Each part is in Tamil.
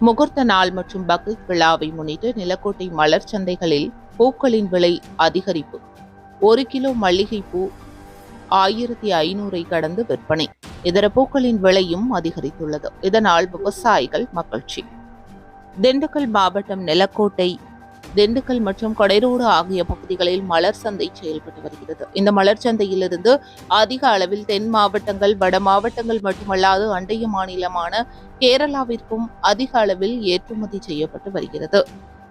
முகூர்த்த நாள் மற்றும் பக்ரீத் விழாவை முன்னிட்டு நிலக்கோட்டை மலர் சந்தைகளில் பூக்களின் விலை அதிகரிப்பு. ஒரு கிலோ மல்லிகைப்பூ ஆயிரத்தி ஐநூறை கடந்து விற்பனை. இதர பூக்களின் விலையும் அதிகரித்துள்ளது. இதனால் விவசாயிகள் மகிழ்ச்சி. திண்டுக்கல் மாவட்டம் நிலக்கோட்டை திண்டுக்கல் மற்றும் கொடைரோடு ஆகிய பகுதிகளில் மலர் சந்தை செயல்பட்டு வருகிறது. இந்த மலர் சந்தையிலிருந்து அதிக அளவில் தென் மாவட்டங்கள் வட மாவட்டங்கள் மட்டுமல்லாது அண்டைய மாநிலமான கேரளாவிற்கும் அதிக அளவில் ஏற்றுமதி செய்யப்பட்டு வருகிறது.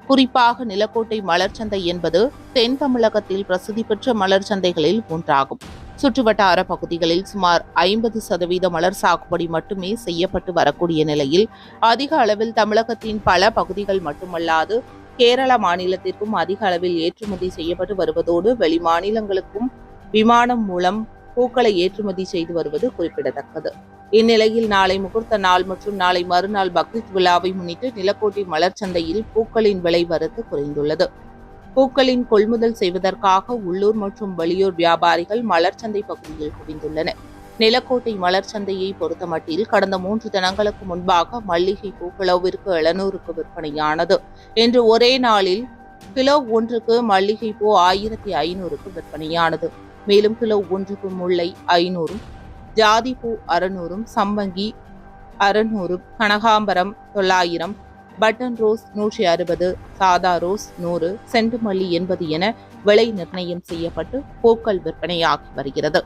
குறிப்பாக நிலக்கோட்டை மலர் சந்தை என்பது தென் தமிழகத்தில் பிரசித்தி பெற்ற மலர் சந்தைகளில் ஒன்றாகும். சுற்றுவட்டார பகுதிகளில் சுமார் ஐம்பது சதவீத மலர் சாகுபடி மட்டுமே செய்யப்பட்டு வரக்கூடிய நிலையில் அதிக அளவில் தமிழகத்தின் பல பகுதிகள் மட்டுமல்லாது கேரள மாநிலத்திற்கும் அதிக அளவில் ஏற்றுமதி செய்யப்பட்டு வருவதோடு வெளி மாநிலங்களுக்கும் விமானம் மூலம் பூக்களை ஏற்றுமதி செய்து வருவது குறிப்பிடத்தக்கது. இந்நிலையில் நாளை முகூர்த்த நாள் மற்றும் நாளை மறுநாள் பக்ரீத் விழாவை முன்னிட்டு நிலக்கோட்டை மலர் சந்தையில் பூக்களின் விலை வரத்து குறைந்துள்ளது. பூக்களின் கொள்முதல் செய்வதற்காக உள்ளூர் மற்றும் வெளியூர் வியாபாரிகள் மலர் சந்தை பகுதியில் குவிந்துள்ளனர். நிலக்கோட்டை மலர் சந்தையை பொறுத்தமட்டில் கடந்த மூன்று தினங்களுக்கு முன்பாக மல்லிகை பூக்களவிற்கு கிலோவிற்கு எழுநூறுக்கு விற்பனையானது. இன்று ஒரே நாளில் கிலோ ஒன்றுக்கு மல்லிகை பூ ஆயிரத்தி ஐநூறுக்கு விற்பனையானது. மேலும் கிலோ ஒன்றுக்கு முல்லை ஐநூறும் ஜாதி பூ அறுநூறும் சம்பங்கி அறுநூறும் கனகாம்பரம் தொள்ளாயிரம் பட்டன் ரோஸ் நூற்றி அறுபது சாதா ரோஸ் நூறு செண்டுமல்லி எண்பது என விலை நிர்ணயம் செய்யப்பட்டு பூக்கள் விற்பனையாகி வருகிறது.